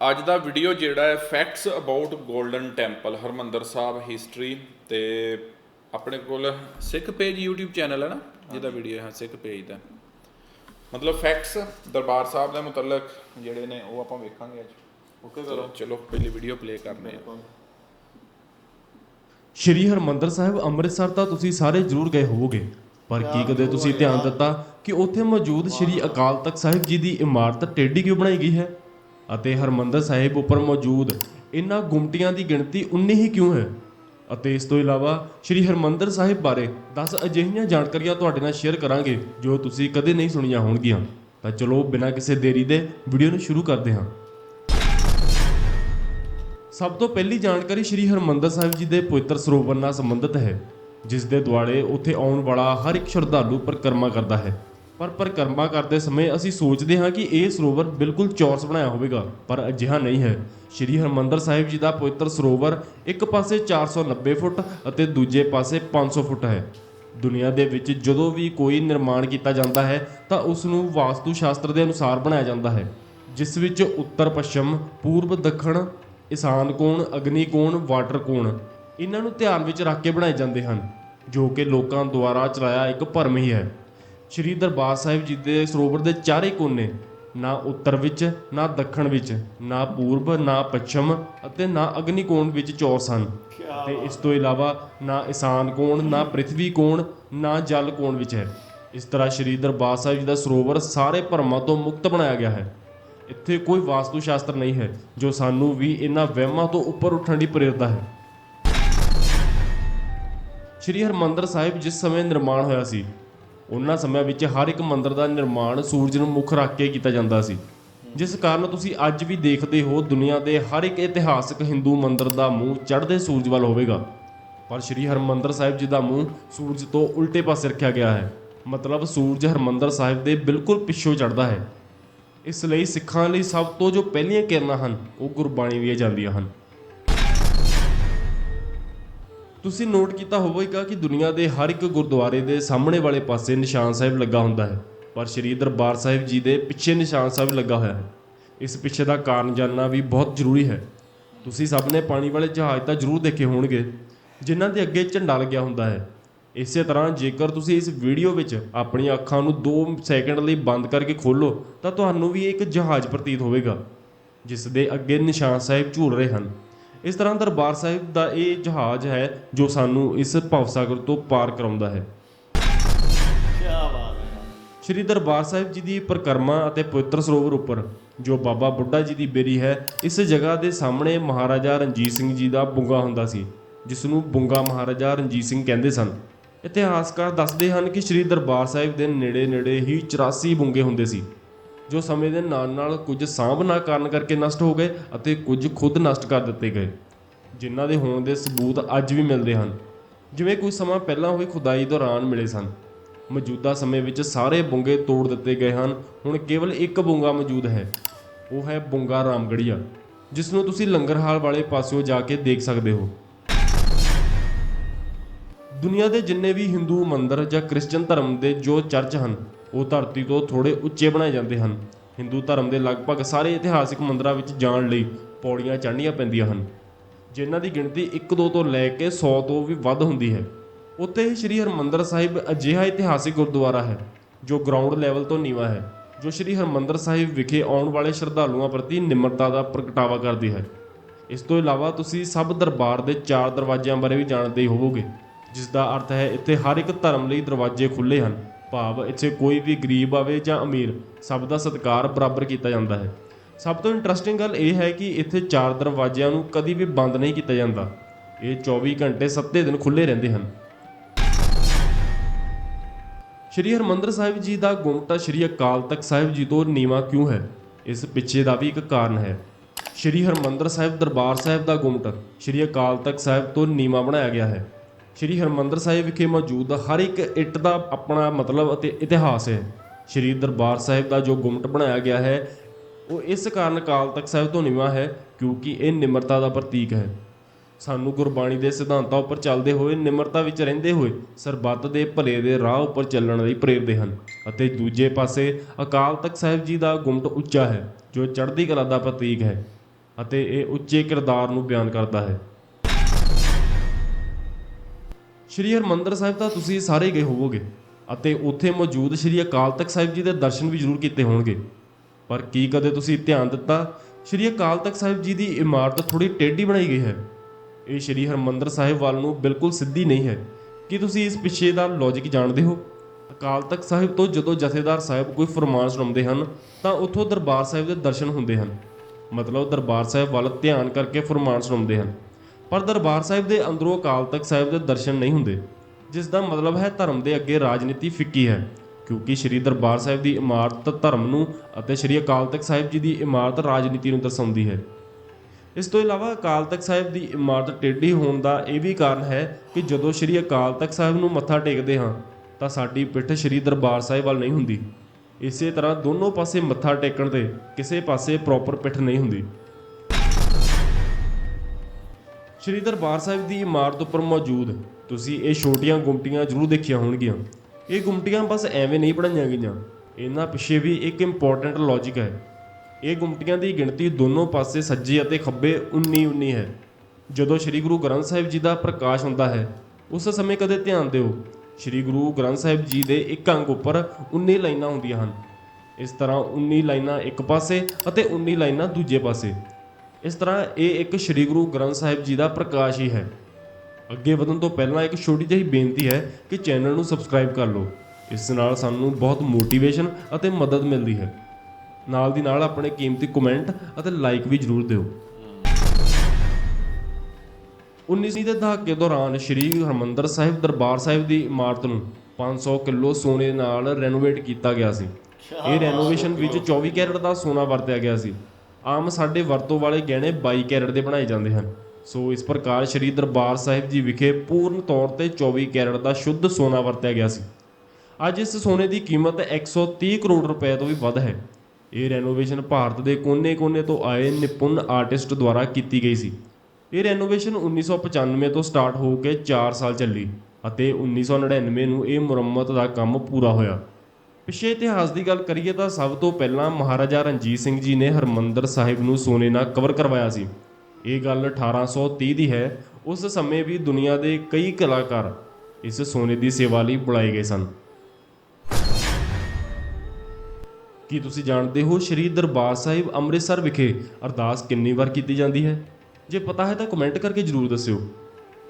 ਅੱਜ ਦਾ ਵੀਡੀਓ ਜਿਹੜਾ ਹੈ facts about golden temple Harmandir Sahib history ਤੇ ਆਪਣੇ ਕੋਲ ਸਿੱਖ ਪੇਜ YouTube ਚੈਨਲ ਹੈ ਨਾ ਜਿਹਦਾ ਵੀਡੀਓ ਹੈ ਸਿੱਖ ਪੇਜ ਦਾ। ਮਤਲਬ ਫੈਕਟਸ ਦਰਬਾਰ ਸਾਹਿਬ ਦੇ ਮੁਤਲਕ ਜਿਹੜੇ ਨੇ ਉਹ ਆਪਾਂ ਵੇਖਾਂਗੇ ਅੱਜ। ਓਕੇ ਕਰੋ। ਚਲੋ ਪਹਿਲੀ ਵੀਡੀਓ ਪਲੇ ਕਰਨੇ ਆ। ਸ਼੍ਰੀ ਹਰਮੰਦਰ ਸਾਹਿਬ ਅੰਮ੍ਰਿਤਸਰ ਤਾਂ ਤੁਸੀਂ ਸਾਰੇ ਜ਼ਰੂਰ ਗਏ ਹੋਵੋਗੇ ਪਰ ਕੀ ਕਦੇ ਤੁਸੀਂ ਧਿਆਨ ਦਿੱਤਾ ਕਿ ਉੱਥੇ ਮੌਜੂਦ ਸ਼੍ਰੀ ਅਕਾਲ ਤਖਤ ਸਾਹਿਬ ਜੀ ਦੀ ਇਮਾਰਤ ਟੇਢੀ ਕਿਉਂ ਬਣਾਈ ਗਈ ਹੈ? ਅਤੇ ਹਰਮੰਦਰ ਸਾਹਿਬ ਉੱਪਰ ਮੌਜੂਦ ਇਨ੍ਹਾਂ ਗੁੰਮਟੀਆਂ ਦੀ ਗਿਣਤੀ 19 ਹੀ ਕਿਉਂ ਹੈ? ਅਤੇ ਇਸ ਤੋਂ ਇਲਾਵਾ ਸ਼੍ਰੀ ਹਰਮੰਦਰ ਸਾਹਿਬ ਬਾਰੇ 10 ਅਜਿਹੀਆਂ ਜਾਣਕਾਰੀਆਂ ਤੁਹਾਡੇ ਨਾਲ ਸ਼ੇਅਰ ਕਰਾਂਗੇ ਜੋ ਤੁਸੀਂ ਕਦੇ ਨਹੀਂ ਸੁਣੀਆਂ ਹੋਣਗੀਆਂ। ਤਾਂ ਚਲੋ ਬਿਨਾਂ ਕਿਸੇ ਦੇਰੀ ਦੇ ਵੀਡੀਓ ਨੂੰ ਸ਼ੁਰੂ ਕਰਦੇ ਹਾਂ। ਸਭ ਤੋਂ ਪਹਿਲੀ ਜਾਣਕਾਰੀ ਸ਼੍ਰੀ ਹਰਮੰਦਰ ਸਾਹਿਬ ਜੀ ਦੇ ਪਵਿੱਤਰ ਸਰੋਵਰ ਨਾਲ ਸੰਬੰਧਿਤ ਹੈ, ਜਿਸ ਦੇ ਦੁਆਲੇ ਉੱਥੇ ਆਉਣ ਵਾਲਾ ਹਰ ਇੱਕ ਸ਼ਰਧਾਲੂ ਪਰਿਕਰਮਾ ਕਰਦਾ ਹੈ। ਪਰ ਪਰਿਕਰਮਾ ਕਰਦੇ ਸਮੇਂ ਅਸੀਂ ਸੋਚਦੇ ਹਾਂ ਕਿ ਇਹ ਸਰੋਵਰ ਬਿਲਕੁਲ ਚੌਰਸ ਬਣਾਇਆ ਹੋਵੇਗਾ, ਪਰ ਅਜਿਹਾ ਨਹੀਂ ਹੈ। ਸ਼੍ਰੀ ਹਰਮੰਦਰ ਸਾਹਿਬ ਜੀ ਦਾ ਪਵਿੱਤਰ ਸਰੋਵਰ ਇੱਕ ਪਾਸੇ 490 ਫੁੱਟ ਅਤੇ ਦੂਜੇ ਪਾਸੇ 500 ਫੁੱਟ ਹੈ। ਦੁਨੀਆ ਦੇ ਵਿੱਚ ਜਦੋਂ ਵੀ ਕੋਈ ਨਿਰਮਾਣ ਕੀਤਾ ਜਾਂਦਾ ਹੈ, ਤਾਂ ਉਸ ਨੂੰ ਵਾਸਤੂ ਸ਼ਾਸਤਰ ਦੇ ਅਨੁਸਾਰ ਬਣਾਇਆ ਜਾਂਦਾ ਹੈ, ਜਿਸ ਵਿੱਚ ਉੱਤਰ ਪੱਛਮ, ਪੂਰਬ ਦੱਖਣ ਇਸਾਨ ਕੋਣ, ਅਗਨੀ ਕੋਣ, ਵਾਟਰ ਕੋਣ, ਇਹਨਾਂ ਨੂੰ ਧਿਆਨ ਵਿੱਚ ਰੱਖ ਕੇ ਬਣਾਏ ਜਾਂਦੇ ਹਨ, ਜੋ ਕਿ ਲੋਕਾਂ ਦੁਆਰਾ ਚਲਾਇਆ ਇੱਕ ਭਰਮ ਹੀ ਹੈ। ਸ਼੍ਰੀ ਦਰਬਾਰ ਸਾਹਿਬ ਜੀ ਦੇ ਸਰੋਵਰ ਦੇ ਚਾਰੇ ਕੋਨੇ ਨਾ ਉੱਤਰ ਵਿੱਚ ਨਾ ਦੱਖਣ ਵਿੱਚ ਨਾ ਪੂਰਬ ਨਾ ਪੱਛਮ ਅਤੇ ਨਾ ਅਗਨੀ ਕੋਣ ਵਿੱਚ ਚੌਰਸ ਹਨ ਤੇ ਇਸ ਤੋਂ ਇਲਾਵਾ ਨਾ ਇਸਾਨ ਕੋਣ ਨਾ ਪ੍ਰਿਥਵੀ ਕੋਣ ਨਾ ਜਲ ਕੋਣ ਵਿੱਚ ਹੈ। ਇਸ ਤਰ੍ਹਾਂ ਸ਼੍ਰੀ ਦਰਬਾਰ ਸਾਹਿਬ ਜੀ ਦਾ ਸਰੋਵਰ ਸਾਰੇ ਭਰਮਾਂ ਤੋਂ ਮੁਕਤ ਬਣਾਇਆ ਗਿਆ ਹੈ। ਇੱਥੇ ਕੋਈ ਵਾਸਤੂ ਸ਼ਾਸਤਰ ਨਹੀਂ ਹੈ ਜੋ ਸਾਨੂੰ ਵੀ ਇਹਨਾਂ ਵਹਿਮਾਂ ਤੋਂ ਉੱਪਰ ਉੱਠਣ ਦੀ ਪ੍ਰੇਰਦਾ ਹੈ। ਸ਼੍ਰੀ ਹਰਮੰਦਰ ਸਾਹਿਬ ਜਿਸ ਸਮੇਂ ਨਿਰਮਾਣ ਹੋਇਆ ਸੀ ਉਹਨਾਂ ਸਮਿਆਂ ਵਿੱਚ ਹਰ ਇੱਕ ਮੰਦਰ ਦਾ ਨਿਰਮਾਣ ਸੂਰਜ ਨੂੰ ਮੁੱਖ ਰੱਖ ਕੇ ਕੀਤਾ ਜਾਂਦਾ ਸੀ। ਜਿਸ ਕਾਰਨ ਤੁਸੀਂ ਅੱਜ ਵੀ ਦੇਖਦੇ ਹੋ ਦੁਨੀਆ ਦੇ ਹਰ ਇੱਕ ਇਤਿਹਾਸਕ ਹਿੰਦੂ ਮੰਦਰ ਦਾ ਮੂੰਹ ਚੜ੍ਹਦੇ ਸੂਰਜ ਵੱਲ ਹੋਵੇਗਾ। ਪਰ ਸ਼੍ਰੀ ਹਰਮੰਦਰ ਸਾਹਿਬ ਜੀ ਦਾ ਮੂੰਹ ਸੂਰਜ ਤੋਂ ਉਲਟੇ ਪਾਸੇ ਰੱਖਿਆ ਗਿਆ ਹੈ। ਮਤਲਬ ਸੂਰਜ ਹਰਮੰਦਰ ਸਾਹਿਬ ਦੇ ਬਿਲਕੁਲ ਪਿੱਛੋਂ ਚੜ੍ਹਦਾ ਹੈ। ਇਸ ਲਈ ਸਿੱਖਾਂ ਲਈ ਸਭ ਤੋਂ ਜੋ ਪਹਿਲੀਆਂ ਕਿਰਨਾਂ ਹਨ, ਉਹ ਗੁਰਬਾਣੀ ਦੀਆਂ ਜਾਂਦੀਆਂ ਹਨ। ਤੁਸੀਂ ਨੋਟ ਕੀਤਾ ਹੋਵੇਗਾ ਕਿ ਦੁਨੀਆ ਦੇ ਹਰ ਇੱਕ ਗੁਰਦੁਆਰੇ ਦੇ ਸਾਹਮਣੇ ਵਾਲੇ ਪਾਸੇ ਨਿਸ਼ਾਨ ਸਾਹਿਬ ਲੱਗਾ ਹੁੰਦਾ ਹੈ। ਪਰ ਸ਼੍ਰੀ ਦਰਬਾਰ ਸਾਹਿਬ ਜੀ ਦੇ ਪਿੱਛੇ ਨਿਸ਼ਾਨ ਸਾਹਿਬ ਲੱਗਾ ਹੋਇਆ ਹੈ। ਇਸ ਪਿੱਛੇ ਦਾ ਕਾਰਨ ਜਾਣਨਾ ਵੀ ਬਹੁਤ ਜ਼ਰੂਰੀ ਹੈ। ਤੁਸੀਂ ਸਭ ਨੇ ਪਾਣੀ ਵਾਲੇ ਜਹਾਜ਼ ਤਾਂ ਜ਼ਰੂਰ ਦੇਖੇ ਹੋਣਗੇ, ਜਿਨ੍ਹਾਂ ਦੇ ਅੱਗੇ ਝੰਡਾ ਲੱਗਿਆ ਹੁੰਦਾ ਹੈ। ਇਸੇ ਤਰ੍ਹਾਂ ਜੇਕਰ ਤੁਸੀਂ ਇਸ ਵੀਡੀਓ ਵਿੱਚ ਆਪਣੀਆਂ ਅੱਖਾਂ ਨੂੰ 2 ਸੈਕਿੰਡ ਲਈ ਬੰਦ ਕਰਕੇ ਖੋਲੋ ਤਾਂ ਤੁਹਾਨੂੰ ਵੀ ਇੱਕ ਜਹਾਜ਼ ਪ੍ਰਤੀਤ ਹੋਵੇਗਾ, ਜਿਸ ਦੇ ਅੱਗੇ ਨਿਸ਼ਾਨ ਸਾਹਿਬ ਝੂਲ ਰਹੇ ਹਨ। ਇਸ ਤਰ੍ਹਾਂ ਦਰਬਾਰ ਸਾਹਿਬ ਦਾ ਇਹ ਜਹਾਜ਼ ਹੈ ਜੋ ਸਾਨੂੰ ਇਸ ਭਵਸਾਗਰ ਤੋਂ ਪਾਰ ਕਰਾਉਂਦਾ ਹੈ। ਸ਼੍ਰੀ ਦਰਬਾਰ ਸਾਹਿਬ ਜੀ ਦੀ ਪਰਿਕਰਮਾ ਅਤੇ ਪਵਿੱਤਰ ਸਰੋਵਰ ਉੱਪਰ, ਜੋ ਬਾਬਾ ਬੁੱਢਾ ਜੀ ਦੀ ਬੇਰੀ ਹੈ, ਇਸ ਜਗ੍ਹਾ ਦੇ ਸਾਹਮਣੇ ਮਹਾਰਾਜਾ ਰਣਜੀਤ ਸਿੰਘ ਜੀ ਦਾ ਬੁੰਗਾ ਹੁੰਦਾ ਸੀ, ਜਿਸ ਨੂੰ ਬੁੰਗਾ ਮਹਾਰਾਜਾ ਰਣਜੀਤ ਸਿੰਘ ਕਹਿੰਦੇ ਸਨ। ਇਤਿਹਾਸਕਾਰ ਦੱਸਦੇ ਹਨ ਕਿ ਸ਼੍ਰੀ ਦਰਬਾਰ ਸਾਹਿਬ ਦੇ ਨੇੜੇ-ਨੇੜੇ ਹੀ 84 ਬੁੰਗੇ ਹੁੰਦੇ ਸੀ। ਜੋ ਸਮੇਂ ਦੇ ਨਾਲ ਨਾਲ ਕੁਝ ਸਾਂਭ ਨਾ ਕਾਰਨ ਕਰਕੇ ਨਸ਼ਟ ਹੋ ਗਏ ਅਤੇ ਕੁਝ ਖੁਦ ਨਸ਼ਟ ਕਰ ਦਿੱਤੇ ਗਏ, ਜਿਨ੍ਹਾਂ ਦੇ ਹੋਣ ਦੇ ਸਬੂਤ ਅੱਜ ਵੀ ਮਿਲਦੇ ਹਨ। ਜਿਵੇਂ ਕੁਝ ਸਮਾਂ ਪਹਿਲਾਂ ਹੋਈ ਖੁਦਾਈ ਦੌਰਾਨ ਮਿਲੇ ਸਨ। ਮੌਜੂਦਾ ਸਮੇਂ ਵਿੱਚ ਸਾਰੇ ਬੁੰਗੇ ਤੋੜ ਦਿੱਤੇ ਗਏ ਹਨ। ਹੁਣ ਕੇਵਲ ਇੱਕ ਬੁੰਗਾ ਮੌਜੂਦ ਹੈ। ਉਹ ਹੈ ਬੁੰਗਾ ਰਾਮਗੜੀਆ, ਜਿਸ ਨੂੰ ਤੁਸੀਂ ਲੰਗਰ ਹਾਲ ਵਾਲੇ ਪਾਸਿਓਂ ਜਾ ਕੇ ਦੇਖ ਸਕਦੇ ਹੋ। ਦੁਨੀਆ ਦੇ ਜਿੰਨੇ ਵੀ ਹਿੰਦੂ ਮੰਦਰ ਜਾਂ ਕ੍ਰਿਸਚੀਅਨ ਧਰਮ ਦੇ ਜੋ ਚਰਚ ਹਨ ਉਹ ਧਰਤੀ ਤੋਂ ਥੋੜੇ ਉੱਚੇ ਬਣਾਏ ਜਾਂਦੇ ਹਨ। ਹਿੰਦੂ ਧਰਮ ਦੇ ਲਗਭਗ ਸਾਰੇ ਇਤਿਹਾਸਿਕ ਮੰਦਰਾਂ ਵਿੱਚ ਜਾਣ ਲਈ ਪੌੜੀਆਂ ਚੜ੍ਹਨੀਆਂ ਪੈਂਦੀਆਂ ਹਨ। ਜਿਨ੍ਹਾਂ ਦੀ ਗਿਣਤੀ 1-2 ਤੋਂ ਲੈ ਕੇ 100 ਤੋਂ ਵੀ ਵੱਧ ਹੁੰਦੀ ਹੈ। ਉੱਥੇ ਹੀ ਸ੍ਰੀ ਹਰਮੰਦਰ ਸਾਹਿਬ ਅਜਿਹਾ ਇਤਿਹਾਸਿਕ ਗੁਰਦੁਆਰਾ ਹੈ, ਜੋ ਗਰਾਊਂਡ ਲੈਵਲ ਤੋਂ ਨੀਵਾਂ ਹੈ, ਜੋ ਸ੍ਰੀ ਹਰਮੰਦਰ ਸਾਹਿਬ ਵਿਖੇ ਆਉਣ ਵਾਲੇ ਸ਼ਰਧਾਲੂਆਂ ਪ੍ਰਤੀ ਨਿਮਰਤਾ ਦਾ ਪ੍ਰਗਟਾਵਾ ਕਰਦੀ ਹੈ। ਇਸ ਤੋਂ ਇਲਾਵਾ ਤੁਸੀਂ ਸਭ ਦਰਬਾਰ ਦੇ ਚਾਰ ਦਰਵਾਜ਼ਿਆਂ ਬਾਰੇ ਵੀ ਜਾਣਦੇ ਹੋਵੋਗੇ ਜਿਸ ਦਾ ਅਰਥ ਹੈ ਇੱਥੇ ਹਰ ਇੱਕ ਧਰਮ ਲਈ ਦਰਵਾਜ਼ੇ ਖੁੱਲੇ ਹਨ। ਭਾਵ ਇੱਥੇ ਕੋਈ ਵੀ ਗਰੀਬ ਆਵੇ ਜਾਂ ਅਮੀਰ, ਸਭ ਦਾ ਸਤਿਕਾਰ ਬਰਾਬਰ ਕੀਤਾ ਜਾਂਦਾ ਹੈ। ਸਭ ਤੋਂ ਇੰਟਰਸਟਿੰਗ ਗੱਲ ਇਹ ਹੈ ਕਿ ਇੱਥੇ ਚਾਰ ਦਰਵਾਜ਼ਿਆਂ ਨੂੰ ਕਦੀ ਵੀ ਬੰਦ ਨਹੀਂ ਕੀਤਾ ਜਾਂਦਾ। ਇਹ 24 ਘੰਟੇ 7 ਦਿਨ ਖੁੱਲੇ ਰਹਿੰਦੇ ਹਨ। ਸ਼੍ਰੀ ਹਰਮੰਦਰ ਸਾਹਿਬ ਜੀ ਦਾ ਗੁੰਮਟਾ ਸ਼੍ਰੀ ਅਕਾਲ ਤਖਤ ਸਾਹਿਬ ਜੀ ਤੋਂ ਨੀਵਾਂ ਕਿਉਂ ਹੈ? ਇਸ ਪਿੱਛੇ ਦਾ ਵੀ ਇੱਕ ਕਾਰਨ ਹੈ। ਸ਼੍ਰੀ ਹਰਮੰਦਰ ਸਾਹਿਬ ਦਰਬਾਰ ਸਾਹਿਬ ਦਾ ਗੁੰਮਟ ਸ਼੍ਰੀ ਅਕਾਲ ਤਖਤ ਸਾਹਿਬ ਤੋਂ ਨੀਵਾਂ ਬਣਾਇਆ ਗਿਆ ਹੈ। ਸ਼੍ਰੀ ਹਰਮੰਦਰ ਸਾਹਿਬ ਵਿਖੇ ਮੌਜੂਦ ਹਰ ਇੱਕ ਇੱਟ ਦਾ ਆਪਣਾ ਮਤਲਬ ਅਤੇ ਇਤਿਹਾਸ ਹੈ। ਸ਼੍ਰੀ ਦਰਬਾਰ ਸਾਹਿਬ ਦਾ ਜੋ ਗੁੰਮਟ ਬਣਾਇਆ ਗਿਆ ਹੈ, ਉਹ ਇਸ ਕਾਰਨ ਅਕਾਲ ਤਖਤ ਸਾਹਿਬ ਤੋਂ ਨੀਵਾਂ ਹੈ ਕਿਉਂਕਿ ਇਹ ਨਿਮਰਤਾ ਦਾ ਪ੍ਰਤੀਕ ਹੈ। ਸਾਨੂੰ ਗੁਰਬਾਣੀ ਦੇ ਸਿਧਾਂਤਾਂ ਉੱਪਰ ਚੱਲਦੇ ਹੋਏ, ਨਿਮਰਤਾ ਵਿੱਚ ਰਹਿੰਦੇ ਹੋਏ, ਸਰਬੱਤ ਦੇ ਭਲੇ ਦੇ ਰਾਹ ਉੱਪਰ ਚੱਲਣ ਲਈ ਪ੍ਰੇਰਦੇ ਹਨ ਅਤੇ ਦੂਜੇ ਪਾਸੇ ਅਕਾਲ ਤਖਤ ਸਾਹਿਬ ਜੀ ਦਾ ਗੁੰਮਟ ਉੱਚਾ ਹੈ, ਜੋ ਚੜ੍ਹਦੀ ਕਲਾ ਦਾ ਪ੍ਰਤੀਕ ਹੈ ਅਤੇ ਇਹ ਉੱਚੇ ਕਿਰਦਾਰ ਨੂੰ ਬਿਆਨ ਕਰਦਾ ਹੈ। ਸ਼੍ਰੀ ਹਰਮੰਦਰ ਸਾਹਿਬ ਤਾਂ ਤੁਸੀਂ ਸਾਰੇ ਗਏ ਹੋਵੋਗੇ ਅਤੇ ਉੱਥੇ ਮੌਜੂਦ ਸ਼੍ਰੀ ਅਕਾਲ ਤਖਤ ਸਾਹਿਬ ਜੀ ਦੇ ਦਰਸ਼ਨ ਵੀ ਜ਼ਰੂਰ ਕੀਤੇ ਹੋਣਗੇ। ਪਰ ਕੀ ਕਦੇ ਤੁਸੀਂ ਧਿਆਨ ਦਿੱਤਾ? ਸ਼੍ਰੀ ਅਕਾਲ ਤਖਤ ਸਾਹਿਬ ਜੀ ਦੀ ਇਮਾਰਤ ਥੋੜੀ ਟੇਢੀ ਬਣਾਈ ਗਈ ਹੈ। ਇਹ ਸ਼੍ਰੀ ਹਰਮੰਦਰ ਸਾਹਿਬ ਵੱਲ ਨੂੰ ਬਿਲਕੁਲ ਸਿੱਧੀ ਨਹੀਂ ਹੈ। ਕੀ ਤੁਸੀਂ ਇਸ ਪਿੱਛੇ ਦਾ ਲੌਜੀਕ ਜਾਣਦੇ ਹੋ? ਅਕਾਲ ਤਖਤ ਸਾਹਿਬ ਤੋਂ ਜਦੋਂ ਜਥੇਦਾਰ ਸਾਹਿਬ ਕੋਈ ਫਰਮਾਨ ਸੁਣਾਉਂਦੇ ਹਨ, ਤਾਂ ਉੱਥੋਂ ਦਰਬਾਰ ਸਾਹਿਬ ਦੇ ਦਰਸ਼ਨ ਹੁੰਦੇ ਹਨ। ਮਤਲਬ ਦਰਬਾਰ ਸਾਹਿਬ ਵੱਲ ਧਿਆਨ ਕਰਕੇ ਫਰਮਾਨ ਸੁਣਾਉਂਦੇ ਹਨ। ਪਰ ਦਰਬਾਰ ਸਾਹਿਬ ਦੇ ਅੰਦਰੋਂ ਅਕਾਲ ਤਖਤ ਸਾਹਿਬ ਦੇ ਦਰਸ਼ਨ ਨਹੀਂ ਹੁੰਦੇ, ਜਿਸ ਦਾ ਮਤਲਬ ਹੈ ਧਰਮ ਦੇ ਅੱਗੇ ਰਾਜਨੀਤੀ ਫਿੱਕੀ ਹੈ, ਕਿਉਂਕਿ ਸ੍ਰੀ ਦਰਬਾਰ ਸਾਹਿਬ ਦੀ ਇਮਾਰਤ ਧਰਮ ਨੂੰ ਅਤੇ ਸ੍ਰੀ ਅਕਾਲ ਤਖਤ ਸਾਹਿਬ ਜੀ ਦੀ ਇਮਾਰਤ ਰਾਜਨੀਤੀ ਨੂੰ ਦਰਸਾਉਂਦੀ ਹੈ। ਇਸ ਤੋਂ ਇਲਾਵਾ ਅਕਾਲ ਤਖਤ ਸਾਹਿਬ ਦੀ ਇਮਾਰਤ ਟੇਢੀ ਹੋਣ ਦਾ ਇਹ ਵੀ ਕਾਰਨ ਹੈ ਕਿ ਜਦੋਂ ਸ੍ਰੀ ਅਕਾਲ ਤਖਤ ਸਾਹਿਬ ਨੂੰ ਮੱਥਾ ਟੇਕਦੇ ਹਾਂ, ਤਾਂ ਸਾਡੀ ਪਿੱਠ ਸ੍ਰੀ ਦਰਬਾਰ ਸਾਹਿਬ ਵੱਲ ਨਹੀਂ ਹੁੰਦੀ। ਇਸੇ ਤਰ੍ਹਾਂ ਦੋਨੋਂ ਪਾਸੇ ਮੱਥਾ ਟੇਕਣ ਤੇ ਕਿਸੇ ਪਾਸੇ ਪ੍ਰੋਪਰ ਪਿੱਠ ਨਹੀਂ ਹੁੰਦੀ। ਸ਼੍ਰੀ ਦਰਬਾਰ ਸਾਹਿਬ ਦੀ ਇਮਾਰਤ ਉੱਪਰ ਮੌਜੂਦ ਤੁਸੀਂ ਇਹ ਛੋਟੀਆਂ ਗੁੰਮਟੀਆਂ ਜ਼ਰੂਰ ਦੇਖੀਆਂ ਹੋਣਗੀਆਂ। ਇਹ ਗੁੰਮਟੀਆਂ ਬਸ ਐਵੇਂ ਨਹੀਂ ਬਣਾਈਆਂ ਗਈਆਂ। ਇਹਨਾਂ ਪਿੱਛੇ ਵੀ ਇੱਕ ਇੰਪੋਰਟੈਂਟ ਲੌਜੀਕ ਹੈ। ਇਹ ਗੁੰਮਟੀਆਂ ਦੀ ਗਿਣਤੀ ਦੋਨੋਂ ਪਾਸੇ ਸੱਜੇ ਅਤੇ ਖੱਬੇ 19 19 ਹੈ। ਜਦੋਂ ਸ੍ਰੀ ਗੁਰੂ ਗ੍ਰੰਥ ਸਾਹਿਬ ਜੀ ਦਾ ਪ੍ਰਕਾਸ਼ ਹੁੰਦਾ ਹੈ, ਉਸ ਸਮੇਂ ਕਦੇ ਧਿਆਨ ਦਿਓ, ਸ੍ਰੀ ਗੁਰੂ ਗ੍ਰੰਥ ਸਾਹਿਬ ਜੀ ਦੇ ਇੱਕ ਅੰਗ ਉੱਪਰ 19 ਲਾਈਨਾਂ ਹੁੰਦੀਆਂ ਹਨ। ਇਸ ਤਰ੍ਹਾਂ 19 ਲਾਈਨਾਂ ਇੱਕ ਪਾਸੇ ਅਤੇ 19 ਲਾਈਨਾਂ ਦੂਜੇ ਪਾਸੇ। ਇਸ ਤਰ੍ਹਾਂ ਇਹ ਇੱਕ ਸ੍ਰੀ ਗੁਰੂ ਗ੍ਰੰਥ ਸਾਹਿਬ ਜੀ ਦਾ ਪ੍ਰਕਾਸ਼ ਹੀ ਹੈ। ਅੱਗੇ ਵਧਣ ਤੋਂ ਪਹਿਲਾਂ ਇੱਕ ਛੋਟੀ ਜਿਹੀ ਬੇਨਤੀ ਹੈ ਕਿ ਚੈਨਲ ਨੂੰ ਸਬਸਕ੍ਰਾਈਬ ਕਰ ਲਓ। ਇਸ ਨਾਲ ਸਾਨੂੰ ਬਹੁਤ ਮੋਟੀਵੇਸ਼ਨ ਅਤੇ ਮਦਦ ਮਿਲਦੀ ਹੈ। ਨਾਲ ਦੀ ਨਾਲ ਆਪਣੇ ਕੀਮਤੀ ਕਮੈਂਟ ਅਤੇ ਲਾਈਕ ਵੀ ਜ਼ਰੂਰ ਦਿਓ। 19ਵੀਂ ਦੇ ਦਹਾਕੇ ਦੌਰਾਨ ਸ੍ਰੀ ਹਰਮੰਦਰ ਸਾਹਿਬ ਦਰਬਾਰ ਸਾਹਿਬ ਦੀ ਇਮਾਰਤ ਨੂੰ 500 ਕਿਲੋ ਸੋਨੇ ਨਾਲ ਰੈਨੋਵੇਟ ਕੀਤਾ ਗਿਆ ਸੀ। ਇਹ ਰੈਨੋਵੇਸ਼ਨ ਵਿੱਚ 24 ਕੈਰਟ ਦਾ ਸੋਨਾ ਵਰਤਿਆ ਗਿਆ ਸੀ। ਆਮ ਸਾਡੇ ਵਰਤੋਂ ਵਾਲੇ ਗਹਿਣੇ 22 ਕੈਰਟ ਦੇ ਬਣਾਏ ਜਾਂਦੇ ਹਨ। ਸੋ ਇਸ ਪ੍ਰਕਾਰ ਸ੍ਰੀ ਦਰਬਾਰ ਸਾਹਿਬ ਜੀ ਵਿਖੇ ਪੂਰਨ ਤੌਰ ਤੇ 24 ਕੈਰਟ ਦਾ ਸ਼ੁੱਧ ਸੋਨਾ ਵਰਤਿਆ ਗਿਆ ਸੀ। ਅੱਜ ਇਸ ਸੋਨੇ ਦੀ ਕੀਮਤ 130 ਕਰੋੜ ਰੁਪਏ ਤੋਂ ਵੀ ਵੱਧ ਹੈ। ਇਹ ਰੈਨੋਵੇਸ਼ਨ ਭਾਰਤ ਦੇ ਕੋਨੇ-ਕੋਨੇ ਤੋਂ ਆਏ ਨਿਪੁੰਨ ਆਰਟਿਸਟ ਦੁਆਰਾ ਕੀਤੀ ਗਈ ਸੀ। ਇਹ ਰੈਨੋਵੇਸ਼ਨ 1995 ਤੋਂ ਸਟਾਰਟ ਹੋ ਕੇ 4 ਸਾਲ ਚੱਲੀ ਅਤੇ 1999 ਨੂੰ ਇਹ ਮੁਰੰਮਤ ਦਾ ਕੰਮ ਪੂਰਾ ਹੋਇਆ। ਪਿਛੇ ਇਤਿਹਾਸ ਦੀ ਗੱਲ ਕਰੀਏ ਤਾਂ ਸਭ ਤੋਂ ਪਹਿਲਾਂ ਮਹਾਰਾਜਾ ਰਣਜੀਤ ਸਿੰਘ ਜੀ ਨੇ ਹਰਮੰਦਰ ਸਾਹਿਬ ਨੂੰ ਸੋਨੇ ਨਾਲ ਕਵਰ ਕਰਵਾਇਆ ਸੀ। ਇਹ ਗੱਲ 1830 ਦੀ ਹੈ। ਉਸ ਸਮੇਂ ਵੀ ਦੁਨੀਆ ਦੇ ਕਈ ਕਲਾਕਾਰ ਇਸ ਸੋਨੇ ਦੀ ਸੇਵਾ ਲਈ ਬੁਲਾਏ ਗਏ ਸਨ। ਕੀ ਤੁਸੀਂ ਜਾਣਦੇ ਹੋ ਸ਼੍ਰੀ ਦਰਬਾਰ ਸਾਹਿਬ ਅੰਮ੍ਰਿਤਸਰ ਵਿਖੇ ਅਰਦਾਸ ਕਿੰਨੀ ਵਾਰ ਕੀਤੀ ਜਾਂਦੀ ਹੈ? ਜੇ ਪਤਾ ਹੈ ਤਾਂ ਕਮੈਂਟ ਕਰਕੇ ਜਰੂਰ ਦੱਸਿਓ।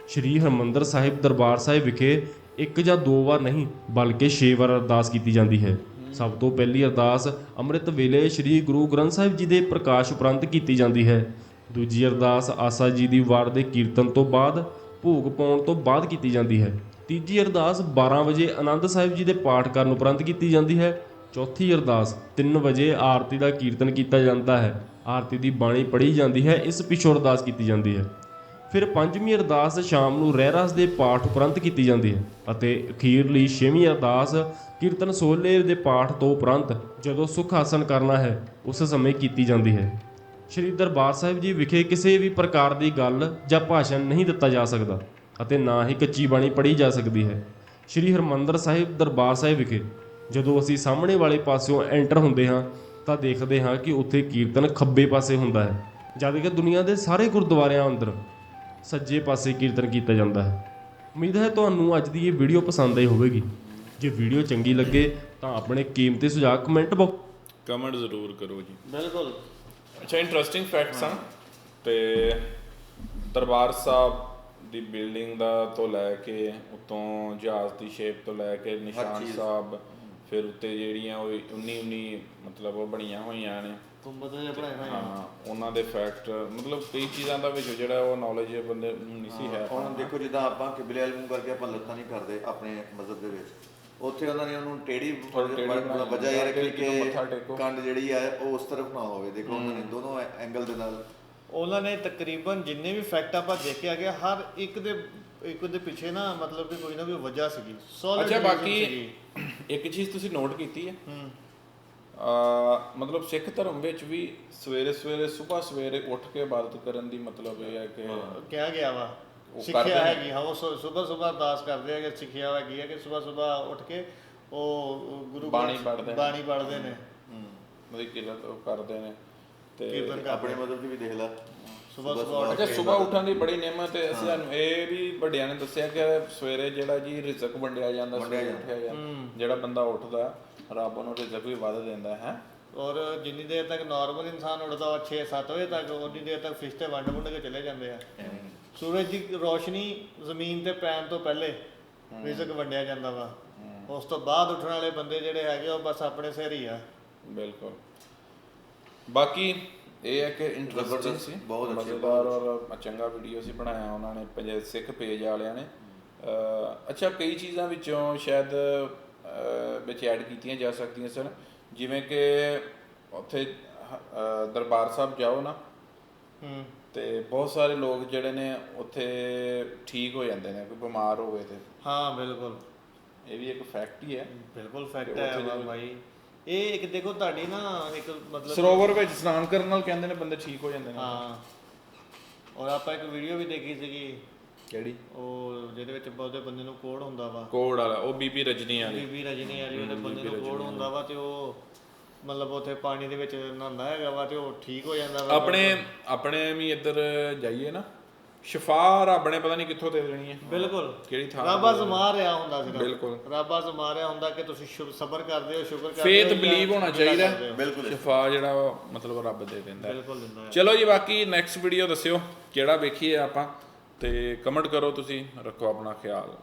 ਸ਼੍ਰੀ ਹਰਮੰਦਰ ਸਾਹਿਬ ਦਰਬਾਰ ਸਾਹਿਬ ਵਿਖੇ ਇੱਕ ਜਾਂ ਦੋ ਵਾਰ ਨਹੀਂ, ਬਲਕਿ 6 ਵਾਰ ਅਰਦਾਸ ਕੀਤੀ ਜਾਂਦੀ ਹੈ। ਸਭ ਤੋਂ ਪਹਿਲੀ ਅਰਦਾਸ ਅੰਮ੍ਰਿਤ ਵੇਲੇ ਸ਼੍ਰੀ ਗੁਰੂ ਗ੍ਰੰਥ ਸਾਹਿਬ ਜੀ ਦੇ ਪ੍ਰਕਾਸ਼ ਉਪਰੰਤ ਕੀਤੀ ਜਾਂਦੀ ਹੈ। ਦੂਜੀ ਅਰਦਾਸ ਆਸਾ ਜੀ ਦੀ ਵਾਰ ਦੇ ਕੀਰਤਨ ਤੋਂ ਬਾਅਦ, ਭੋਗ ਪਾਉਣ ਤੋਂ ਬਾਅਦ ਕੀਤੀ ਜਾਂਦੀ ਹੈ। ਤੀਜੀ ਅਰਦਾਸ 12 ਵਜੇ ਆਨੰਦ ਸਾਹਿਬ ਜੀ ਦੇ ਪਾਠ ਕਰਨ ਉਪਰੰਤ ਕੀਤੀ ਜਾਂਦੀ ਹੈ। ਚੌਥੀ ਅਰਦਾਸ 3 ਵਜੇ ਆਰਤੀ ਦਾ ਕੀਰਤਨ ਕੀਤਾ ਜਾਂਦਾ ਹੈ। ਆਰਤੀ ਦੀ ਬਾਣੀ ਪੜ੍ਹੀ ਜਾਂਦੀ ਹੈ, ਇਸ ਪਿਛੋਂ ਅਰਦਾਸ ਕੀਤੀ ਜਾਂਦੀ ਹੈ। ਫਿਰ ਪੰਜਵੀਂ ਅਰਦਾਸ ਸ਼ਾਮ ਨੂੰ ਰਹਿਰਾਸ ਦੇ ਪਾਠ ਉਪਰੰਤ ਕੀਤੀ ਜਾਂਦੀ ਹੈ ਅਤੇ ਅਖੀਰਲੀ ਛੇਵੀਂ ਅਰਦਾਸ ਕੀਰਤਨ ਸੋਲੇ ਦੇ ਪਾਠ ਤੋਂ ਉਪਰੰਤ ਜਦੋਂ ਸੁਖ ਆਸਨ ਕਰਨਾ ਹੈ, ਉਸ ਸਮੇਂ ਕੀਤੀ ਜਾਂਦੀ ਹੈ। ਸ਼੍ਰੀ ਦਰਬਾਰ ਸਾਹਿਬ ਜੀ ਵਿਖੇ ਕਿਸੇ ਵੀ ਪ੍ਰਕਾਰ ਦੀ ਗੱਲ ਜਾਂ ਭਾਸ਼ਣ ਨਹੀਂ ਦਿੱਤਾ ਜਾ ਸਕਦਾ ਅਤੇ ਨਾ ਹੀ ਕੱਚੀ ਬਾਣੀ ਪੜ੍ਹੀ ਜਾ ਸਕਦੀ ਹੈ। ਸ਼੍ਰੀ ਹਰਮੰਦਰ ਸਾਹਿਬ ਦਰਬਾਰ ਸਾਹਿਬ ਵਿਖੇ ਜਦੋਂ ਅਸੀਂ ਸਾਹਮਣੇ ਵਾਲੇ ਪਾਸਿਓਂ ਐਂਟਰ ਹੁੰਦੇ ਹਾਂ, ਤਾਂ ਦੇਖਦੇ ਹਾਂ ਕਿ ਉੱਥੇ ਕੀਰਤਨ ਖੱਬੇ ਪਾਸੇ ਹੁੰਦਾ ਹੈ। ਜਦ ਕਿ ਦੁਨੀਆ ਦੇ ਸਾਰੇ ਗੁਰਦੁਆਰਿਆਂ ਅੰਦਰ ਸੱਜੇ ਪਾਸੇ ਕੀਰਤਨ ਕੀਤਾ ਜਾਂਦਾ ਹੈ। ਉਮੀਦ ਹੈ ਤੁਹਾਨੂੰ ਅੱਜ ਦੀ ਇਹ ਵੀਡੀਓ ਪਸੰਦ ਆਈ ਹੋਵੇਗੀ। ਜੇ ਵੀਡੀਓ ਚੰਗੀ ਲੱਗੇ ਤਾਂ ਆਪਣੇ ਕੀਮਤੀ ਸੁਝਾਅ ਕਮੈਂਟ ਬਾਕਸ ਕਮੈਂਟ ਜ਼ਰੂਰ ਕਰੋ ਜੀ। ਬਿਲਕੁਲ। ਅੱਛਾ ਇੰਟਰਸਟਿੰਗ ਫੈਕਟਸ ਹਨ ਤੇ ਦਰਬਾਰ ਸਾਹਿਬ ਦੀ ਬਿਲਡਿੰਗ ਦਾ ਤੋਂ ਲੈ ਕੇ ਉਤੋਂ ਜਹਾਜ਼ ਦੀ ਸ਼ੇਪ ਤੋਂ ਲੈ ਕੇ ਨਿਸ਼ਾਨ ਸਾਹਿਬ ਫਿਰ ਉੱਤੇ ਜਿਹੜੀਆਂ ਉਹ 19 19 ਮਤਲਬ ਉਹ ਬਣੀਆਂ ਹੋਈਆਂ ਨੇ। ਗੁੰਬਦ ਜਿਹੇ ਬਣਾਏ ਹੋਏ ਆ ਹਾਂ ਉਹਨਾਂ ਦੇ ਫੈਕਟ ਮਤਲਬ ਕਈ ਚੀਜ਼ਾਂ ਦਾ ਵਿੱਚ ਜਿਹੜਾ ਉਹ ਨੌਲੇਜ ਬੰਦੇ ਨੂੰ ਨਹੀਂ ਸੀ ਹੈ। ਹੁਣ ਦੇਖੋ ਜਿੱਦਾਂ ਆਪਾਂ ਕਿਬਲੇ ਵਾਲ ਮੂੰਹ ਕਰਕੇ ਆਪਾਂ ਲੱਤਾਂ ਨਹੀਂ ਕਰਦੇ ਆਪਣੇ ਮਜ਼ਹਬ ਦੇ ਵਿੱਚ। ਉੱਥੇ ਉਹਨਾਂ ਨੇ ਉਹਨੂੰ ਟੇੜੀ ਵਜ੍ਹਾ ਇਹ ਰੱਖੀ ਕਿ ਮੱਥਾ ਟੇਕੋ। ਕਿ ਕੰਡ ਜਿਹੜੀ ਹੈ ਉਹ ਉਸ ਤਰਫ ਨਾ ਹੋਵੇ। ਦੇਖੋ ਉਹਨਾਂ ਨੇ ਦੋਨੋਂ ਐਂਗਲ ਦੇ ਨਾਲ। ਉਹਨਾਂ ਨੇ ਤਕਰੀਬਨ ਜਿੰਨੇ ਵੀ ਫੈਕਟ ਆਪਾਂ ਦੇਖਿਆ ਗਿਆ ਹਰ ਇੱਕ ਦੇ ਇੱਕ ਦੇ ਪਿੱਛੇ ਨਾ ਮਤਲਬ ਕਿ ਕੋਈ ਨਾ ਕੋਈ ਵਜ੍ਹਾ ਸੀਗੀ। ਅੱਛਾ ਬਾਕੀ। ਇੱਕ ਚੀਜ਼ ਤੁਸੀਂ ਨੋਟ ਕੀਤੀ ਹੈ? ਹੂੰ। ਆ ਮਤਲਬ ਸਿੱਖ ਧਰਮ ਵਿੱਚ ਵੀ ਸਵੇਰੇ ਸਵੇਰੇ ਸਵੇਰ ਸਵੇਰੇ ਉੱਠ ਕੇ ਇਬਾਦਤ ਕਰਨ ਦੀ ਮਤਲਬ ਇਹ ਹੈ ਕਿ ਕਿਹਾ ਗਿਆ ਵਾ। ਸਿੱਖਿਆ ਕਰਦੇ ਨੇ। ਹੈਗੀ ਹਾਂ ਉਹ ਸਵੇਰ ਸਵੇਰ ਅਰਦਾਸ ਕਰਦੇ ਆ ਕਿ ਸਿੱਖਿਆ ਹੈਗੀ ਹੈ ਕਿ ਸਵੇਰ ਸਵੇਰ ਉੱਠ ਕੇ ਉਹ ਗੁਰੂ ਬਾਣੀ ਪੜ੍ਹਦੇ ਨੇ। ਬਾਣੀ ਪੜ੍ਹਦੇ ਨੇ। ਮਤਲਬ ਕਿ ਉਹ ਕਰਦੇ ਨੇ। ਤੇ ਆਪਣੇ ਮਦਦ ਦੀ ਵੀ ਦੇਖ ਲੈ। ਸੁਬਾਹ ਸੁਬਾਹ ਅੱਛਾ ਸਵੇਰ ਉੱਠਣ ਦੀ ਬੜੀ ਨਿਯਮਤ ਹੈ। ਅਸੀਂ ਸਾਨੂੰ ਇਹ ਵੀ ਵੱਡਿਆਂ ਨੇ ਦੱਸਿਆ ਕਿ ਸਵੇਰੇ ਜਿਹੜਾ ਜੀ ਰਿਜ਼ਕ ਵੰਡਿਆ ਜਾਂਦਾ ਸਵੇਰੇ ਉੱਠਿਆ ਜਾਂਦਾ ਜਿਹੜਾ ਬੰਦਾ ਉੱਠਦਾ। ਰੱਬ ਉਹਨੂੰ ਰਿਜ਼ਕ ਵੀ ਵੱਧ ਦਿੰਦਾ ਹੈ। ਔਰ ਜਿੰਨੀ ਦੇਰ ਤੱਕ ਨਾਰਮਲ ਇਨਸਾਨ ਉੱਠਦਾ 6-7 ਵਜੇ ਤੱਕ ਉਨੀ ਦੇਰ ਤੱਕ ਫਿਸ਼ਤੇ ਵੰਡ ਵੰਡ ਕੇ ਚਲੇ ਜਾਂਦੇ ਆ। ਸੂਰਜ ਦੀ ਰੋਸ਼ਨੀ ਜ਼ਮੀਨ ਤੇ ਪੈਣ ਤੋਂ ਪਹਿਲੇ ਰਿਜ਼ਕ ਵੰਡਿਆ ਜਾਂਦਾ ਵਾ। ਉਸ ਤੋਂ ਬਾਅਦ ਉੱਠਣ ਵਾਲੇ ਬੰਦੇ ਜਿਹੜੇ ਹੈਗੇ ਉਹ ਬਸ ਆਪਣੇ ਸਿਰ ਹੀ ਆ। ਬਿਲਕੁਲ। ਬਾਕੀ ਇਹ ਹੈ ਕਿ ਇੰਟਰਸਟਿੰਗ ਸੀ। ਬਹੁਤ ਅੱਛੀ, ਮਜ਼ੇਦਾਰ ਔਰ ਚੰਗਾ ਵੀਡੀਓ ਸੀ ਬਣਾਇਆ ਉਹਨਾਂ ਨੇ ਪੰਜ ਸਿੱਖ ਪੇਜ ਵਾਲਿਆਂ ਨੇ। ਅੱਛਾ ਕਈ ਚੀਜ਼ਾਂ ਵਿੱਚੋਂ ਸ਼ਾਇਦ ਵਿੱਚ ਐਡ ਕੀਤੀਆਂ ਜਾ ਸਕਦੀਆਂ ਸਨ। ਜਿਵੇਂ ਕਿ ਉੱਥੇ ਦਰਬਾਰ ਸਾਹਿਬ ਜਾਓ ਨਾ ਹੂੰ। ਤੇ ਬਹੁਤ ਸਾਰੇ ਲੋਕ ਜਿਹੜੇ ਨੇ ਉੱਥੇ ਠੀਕ ਹੋ ਜਾਂਦੇ ਨੇ ਕੋਈ ਬਿਮਾਰ ਹੋਵੇ ਤੇ। ਹਾਂ ਬਿਲਕੁਲ। ਇਹ ਵੀ ਇੱਕ ਫੈਕਟ ਹੀ ਹੈ। ਬਿਲਕੁਲ ਫੈਕਟ ਹੈ ਭਾਈ ਇਹ ਇੱਕ ਦੇਖੋ ਤੁਹਾਡੀ ਨਾ ਇੱਕ ਮਤਲਬ ਸਰੋਵਰ ਵਿੱਚ ਇਸ਼ਨਾਨ ਕਰਨ ਨਾਲ ਕਹਿੰਦੇ ਨੇ ਬੰਦੇ ਠੀਕ ਹੋ ਜਾਂਦੇ ਨੇ। ਹਾਂ। ਔਰ ਆਪਾਂ ਇੱਕ ਵੀਡੀਓ ਵੀ ਦੇਖੀ ਸੀਗੀ। ਕਿਹੜੀ? ਉਹ ਜਿਹਦੇ ਵਿੱਚ ਬਹੁਤੇ ਬੰਦੇ ਨੂੰ ਕੋੜ ਹੁੰਦਾ ਵਾ। ਕੋਡ ਵਾਲਾ ਉਹ ਬੀਬੀ ਰਜਨੀ ਵਾਲੀ। ਬੀਬੀ ਰਜਨੀ ਵਾਲੀ ਉਹਦੇ ਬੰਦੇ ਨੂੰ ਕੋੜ ਹੁੰਦਾ ਵਾ ਤੇ ਉਹ ਮਤਲਬ ਉੱਥੇ ਪਾਣੀ ਦੇ ਵਿੱਚ ਨਹਾਉਂਦਾ ਹੈਗਾ ਵਾ ਤੇ ਉਹ ਠੀਕ ਹੋ ਜਾਂਦਾ ਵਾ। ਆਪਣੇ ਆਪਣੇ ਵੀ ਇੱਧਰ ਜਾਈਏ ਨਾ ਸ਼ਿਫਾ ਰੱਬ ਨੇ ਪਤਾ ਨਹੀਂ ਕਿੱਥੋਂ ਦੇ ਦੇਣੀ ਹੈ। ਬਿਲਕੁਲ। ਕਿਹੜੀ ਥਾਂ ਰੱਬ ਅਜ਼ਮਾ ਰਿਹਾ ਹੁੰਦਾ ਸੀ ਬਿਲਕੁਲ। ਰੱਬ ਅਜ਼ਮਾ ਰਿਹਾ ਹੁੰਦਾ ਕਿ ਤੁਸੀਂ ਸ਼ੁਭ ਸਬਰ ਕਰਦੇ ਹੋ ਸ਼ੁਕਰ ਕਰਦੇ ਫੇਥ ਹੋ ਜਾਂ ਬਲੀਵ ਹੋਣਾ ਚਾਹੀਦਾ। ਬਿਲਕੁਲ। ਸ਼ਿਫਾ ਜਿਹੜਾ ਮਤਲਬ ਰੱਬ ਦੇ ਦਿੰਦਾ ਹੈ। ਬਿਲਕੁਲ ਦਿੰਦਾ ਹੈ। ਚਲੋ ਜੀ ਬਾਕੀ ਨੈਕਸਟ ਵੀਡੀਓ ਦੱਸਿਓ ਕਿਹੜਾ ਵੇਖੀਏ ਆਪਾਂ। ਤੇ ਕਮੈਂਟ ਕਰੋ ਤੁਸੀਂ ਰੱਖੋ ਆਪਣਾ ਖਿਆਲ।